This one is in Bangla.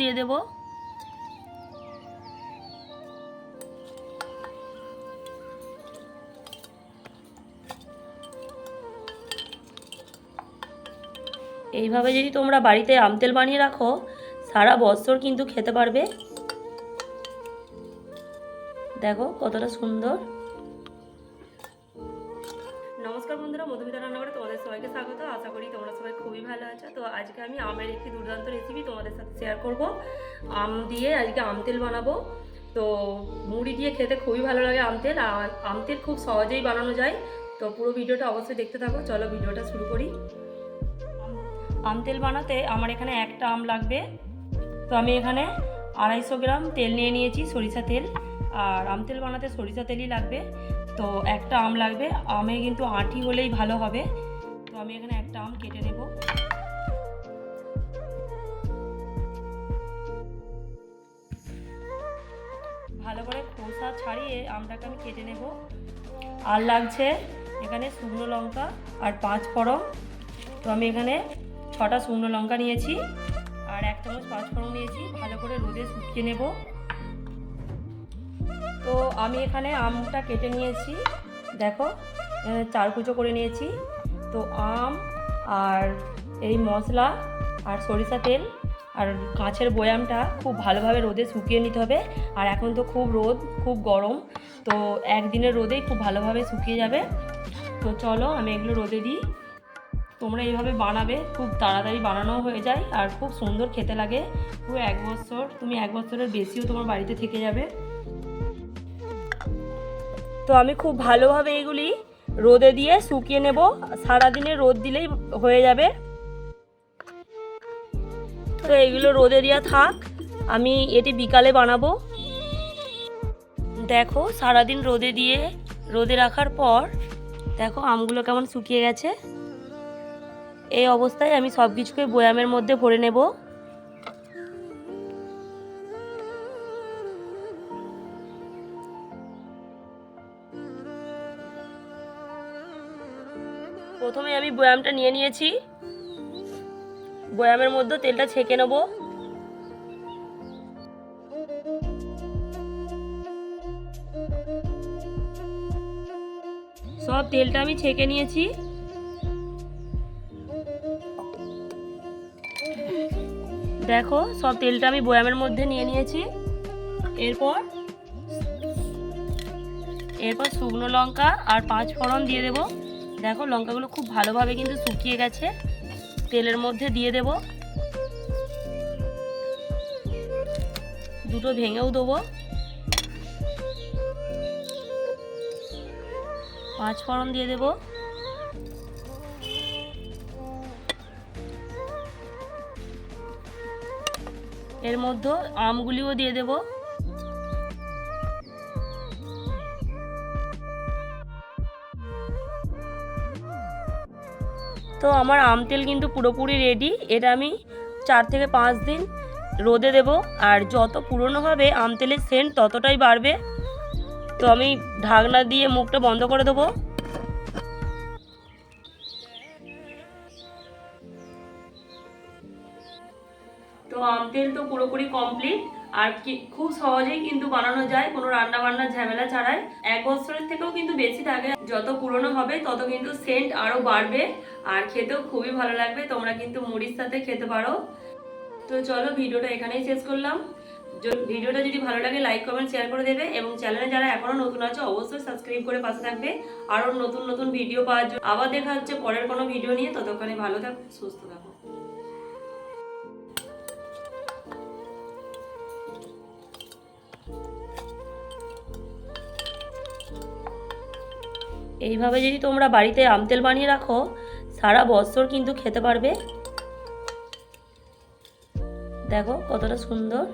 দিয়ে দেবো। এইভাবে যদি তোমরা বাড়িতে আমতেল বানিয়ে রাখো, সারা বছর কিন্তু খেতে পারবে। দেখো কতটা সুন্দর। নমস্কার বন্ধুরা, মধুমিতা রান্নাঘরে তোমাদের সবাইকে স্বাগত। আশা করি তোমরা সবাই খুবই ভালো আছো। তো আজকে আমি আমের একটি দুর্দান্ত রেসিপি তোমাদের সাথে শেয়ার করব। আম দিয়ে আজকে আম তেল বানাবো। তো মুড়ি দিয়ে খেতে খুবই ভালো লাগে আম তেল। আর আম তেল খুব সহজেই বানানো যায়। তো পুরো ভিডিওটা অবশ্যই দেখতে থাকো। চলো ভিডিওটা শুরু করি। আম তেল বানাতে আমার এখানে একটা আম লাগবে। তো আমি এখানে আড়াইশো গ্রাম তেল নিয়ে নিয়েছি সরিষা তেল। আর আম তেল বানাতে সরিষা তেলই লাগবে। তো একটা আম লাগবে। আমে কিন্তু আঁটি হলেই ভালো হবে। তো আমি এখানে একটা আম কেটে নেব। ভালো করে খোসা ছাড়িয়ে আমটাকে আমি কেটে নেব। আর লাগছে এখানে শুকনো লঙ্কা আর পাঁচ ফড়ং তো আমি এখানে ছটা শুকনো লঙ্কা নিয়েছি। আর এক চামচ পাঁচ ফোড়ন নিয়েছি। ভালো করে রোদে শুকিয়ে নেব। তো আমি এখানে আমটা কেটে নিয়েছি। দেখো চার কুচো করে নিয়েছি। তো আম আর এই মশলা আর সরিষা তেল আর কাঁচের বয়ামটা খুব ভালোভাবে রোদে শুকিয়ে নিতে হবে। আর এখন তো খুব রোদ, খুব গরম। তো একদিনের রোদেই খুব ভালোভাবে শুকিয়ে যাবে। তো চলো, আমি এগুলো রোদে দিই। তোমরা এইভাবে বানাবে, খুব তাড়াতাড়ি বানানো হয়ে যায়। আর খুব সুন্দর খেতে লাগে। পুরো এক বছর, তুমি এক বছরের বেশিও তোমার বাড়িতে থেকে যাবে। তো আমি খুব ভালোভাবে এগুলি রোদে দিয়ে শুকিয়ে নেব। সারাদিনে রোদ দিলেই হয়ে যাবে। তো এগুলো রোদে দেওয়া থাক। আমি এটি বিকালে বানাবো। দেখো, সারাদিন রোদে দিয়ে, রোদে রাখার পর, দেখো আমগুলো কেমন শুকিয়ে গেছে। এই অবস্থায় আমি সব কিছুকে বয়ামের মধ্যে ভরে নেব। প্রথমে আমি বয়ামটা নিয়ে নিয়েছি। বয়ামের মধ্যে তেলটা ছেঁকে নেব। সব তেলটা আমি ছেঁকে নিয়েছি। দেখো, সব তেলটা আমি বয়ামের মধ্যে নিয়ে নিয়েছি। এরপর এরপর শুকনো লঙ্কা আর পাঁচ ফোড়ন দিয়ে দেব। দেখো লঙ্কাগুলো খুব ভালোভাবে কিন্তু শুকিয়ে গেছে। তেলের মধ্যে দিয়ে দেব। দুটো ভেঙেও দেবো। পাঁচ ফোড়ন দিয়ে দেবো। এর মধ্যে আমগুলিও দিয়ে দেব। তো আমার আম তেল কিন্তু পুরোপুরি রেডি এটা আমি চার থেকে পাঁচ দিন রোদে দেব। আর যত পুরনো হবে আম তেলের সেন্ট ততটাই বাড়বে। তো আমি ঢাকনা দিয়ে মুখটা বন্ধ করে দেবো। তো আম তেল তো পুরোপুরি কমপ্লিট আর কি, খুব সহজেই কিন্তু বানানো যায়। কোনো রান্না বান্নার ঝামেলা ছাড়াই। এক বছরের থেকেও কিন্তু বেশি থাকে। যত পুরনো হবে, তত কিন্তু সেন্ট আরও বাড়বে। আর খেতেও খুবই ভালো লাগবে। তোমরা কিন্তু মুড়ির সাথে খেতে পারো। তো চলো, ভিডিওটা এখানেই শেষ করলাম। ভিডিওটা যদি ভালো লাগে লাইক কমেন্ট শেয়ার করে দেবে। এবং চ্যানেলে যারা এখনও নতুন আছে, অবশ্যই সাবস্ক্রাইব করে পাশে থাকবে। আরও নতুন নতুন ভিডিও পাওয়ার জন্য। আবার দেখা হচ্ছে পরের কোনো ভিডিও নিয়ে। ততক্ষণে ভালো থাকো, সুস্থ থাকো। এইভাবে যদি তোমরা বাড়িতে আমতেল বানিয়ে রাখো, সারা বছর কিন্তু খেতে পারবে। দেখো কতটা সুন্দর।